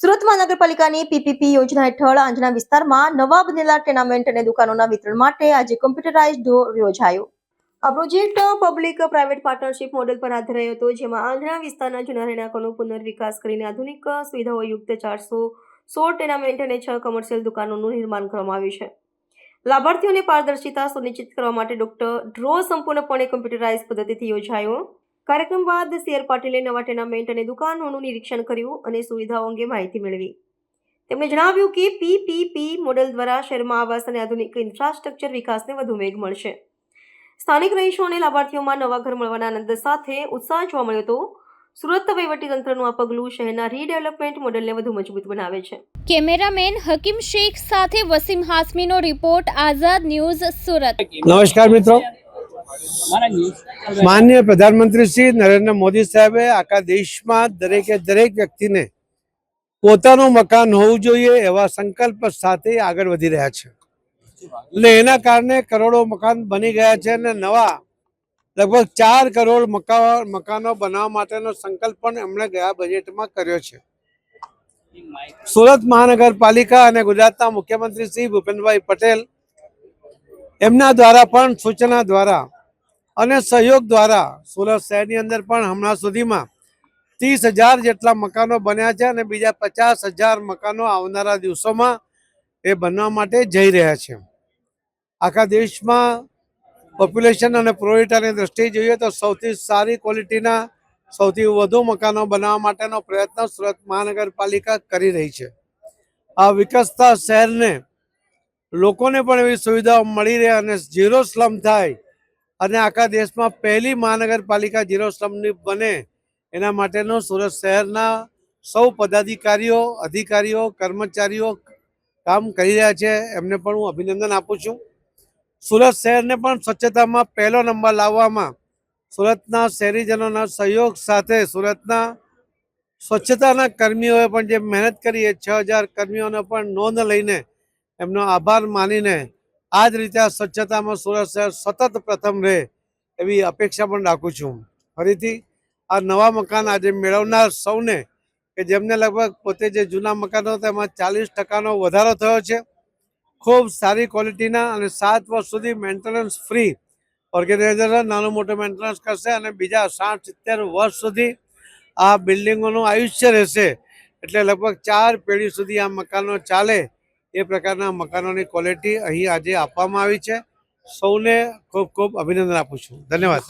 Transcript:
સુરત મહાનગરપાલિકાની પીપીપી યોજના હેઠળ આંજણા વિસ્તારમાં નવા બનેલા ટેનામેન્ટ અને દુકાનોના વિતરણ માટે આજે કમ્પ્યુટરાઇઝ ડોર યોજાયો. આ project public private partnership model પર આધારાયો હતો, જેમાં આંજણા વિસ્તારના જૂના રહેણાંકોનો પુનર્વિકાસ કરીને આધુનિક સુવિધાઓયુક્ત ચારસો સોળ ટેનામેન્ટ અને છ કોમર્શિયલ દુકાનોનું નિર્માણ કરવામાં આવ્યું છે. લાભાર્થીઓને પારદર્શિતા સુનિશ્ચિત કરવા માટે ડોક્ટર ડ્રો સંપૂર્ણપણે કમ્પ્યુટરાઇઝ પદ્ધતિથી યોજાયો. કાર્યક્રમ બાદ સીઆર પાટીલે નવા ટેનામેન્ટ અને દુકાનોનું નિરીક્ષણ કર્યું અને સુવિધાઓ અંગે માહિતી મેળવી. તેમણે જણાવ્યું કે પીપીપી મોડેલ દ્વારા શહેરમાં આવાસ અને આધુનિક ઇન્ફ્રાસ્ટ્રક્ચર વિકાસને વધુ વેગ મળશે. સ્થાનિક રહીશો અને લાભાર્થીઓમાં નવા ઘર મળવાના આનંદ સાથે ઉત્સાહ જોવા મળ્યો હતો. સુરત વહીવટીતંત્રનું આ પગલું શહેરના રીડેવલપમેન્ટ મોડેલને વધુ મજબૂત બનાવે છે. કેમેરામેન હકીમ શેખ સાથે વસીમ હાસમીનો રિપોર્ટ આઝાદ ન્યૂઝ સુરત. નમસ્કાર મિત્રો. માનનીય પ્રધાનમંત્રી શ્રી નરેન્દ્ર મોદી સાહેબે આખા દેશમાં દરેકે દરેક વ્યક્તિને પોતાનું મકાન હોવું જોઈએ એવા સંકલ્પ સાથે આગળ વધી રહ્યા છે. એટલે એના કારણે કરોડો મકાન બની ગયા છે અને નવા લગભગ ચાર કરોડ મકાન મકાનો બનાવવા માટેનો સંકલ્પ પણ એમણે ગયા બજેટમાં કર્યો છે. સુરત મહાનગરપાલિકા અને ગુજરાતના મુખ્યમંત્રી શ્રી ભૂપેન્દ્રભાઈ પટેલ એમના દ્વારા પણ સૂચના દ્વારા અને સહયોગ દ્વારા સુરત શહેરની અંદર પણ હમણાં સુધીમાં ત્રીસ હજાર જેટલા મકાનો બન્યા છે અને બીજા પચાસ હજાર મકાનો આવનારા દિવસોમાં એ બનવા માટે જઈ રહ્યા છે. આખા દેશમાં પોપ્યુલેશન અને પ્રોરિટાની દ્રષ્ટિએ જોઈએ તો સૌથી સારી ક્વોલિટીના સૌથી વધુ મકાનો બનાવવા માટેનો પ્રયત્ન સુરત મહાનગરપાલિકા કરી રહી છે. આ વિકસતા શહેરને લોકોને પણ એવી સુવિધાઓ મળી રહે અને ઝીરો સ્લમ થાય અને આખા દેશમાં પહેલી મહાનગરપાલિકા ઝીરો સ્લમની બને, એના માટેનો સુરત શહેરના સૌ પદાધિકારીઓ, અધિકારીઓ, કર્મચારીઓ કામ કરી રહ્યા છે. એમને પણ હું અભિનંદન આપું છું. સુરત શહેરને પણ સ્વચ્છતામાં પહેલો નંબર લાવવામાં સુરતના શહેરીજનોના સહયોગ સાથે સુરતના સ્વચ્છતાના કર્મીઓએ પણ જે મહેનત કરી એ છ હજાર કર્મીઓને પણ નોંધ લઈને એમનો આભાર માનીને આ જ રીતે આ સ્વચ્છતામાં સુરત શહેર સતત પ્રથમ રહે એવી અપેક્ષા પણ રાખું છું. ફરીથી આ નવા મકાન આજે મેળવનાર સૌને કે જેમને લગભગ પોતે જે જૂના મકાનો હતા એમાં ચાલીસ ટકાનો વધારો થયો છે. ખૂબ સારી ક્વોલિટીના અને સાત વર્ષ સુધી મેન્ટેનન્સ ફ્રી ઓર્ગેનાઇઝર નાનું મોટું મેન્ટેનન્સ કરશે અને બીજા સાઠ સિત્તેર વર્ષ સુધી આ બિલ્ડિંગોનું આયુષ્ય રહેશે. એટલે લગભગ ચાર પેઢી સુધી આ મકાનો ચાલે એ પ્રકારના મકાનોની ક્વોલિટી અહીં આજે આપવામાં આવી છે. સૌને ખૂબ ખૂબ અભિનંદન આપું છું. ધન્યવાદ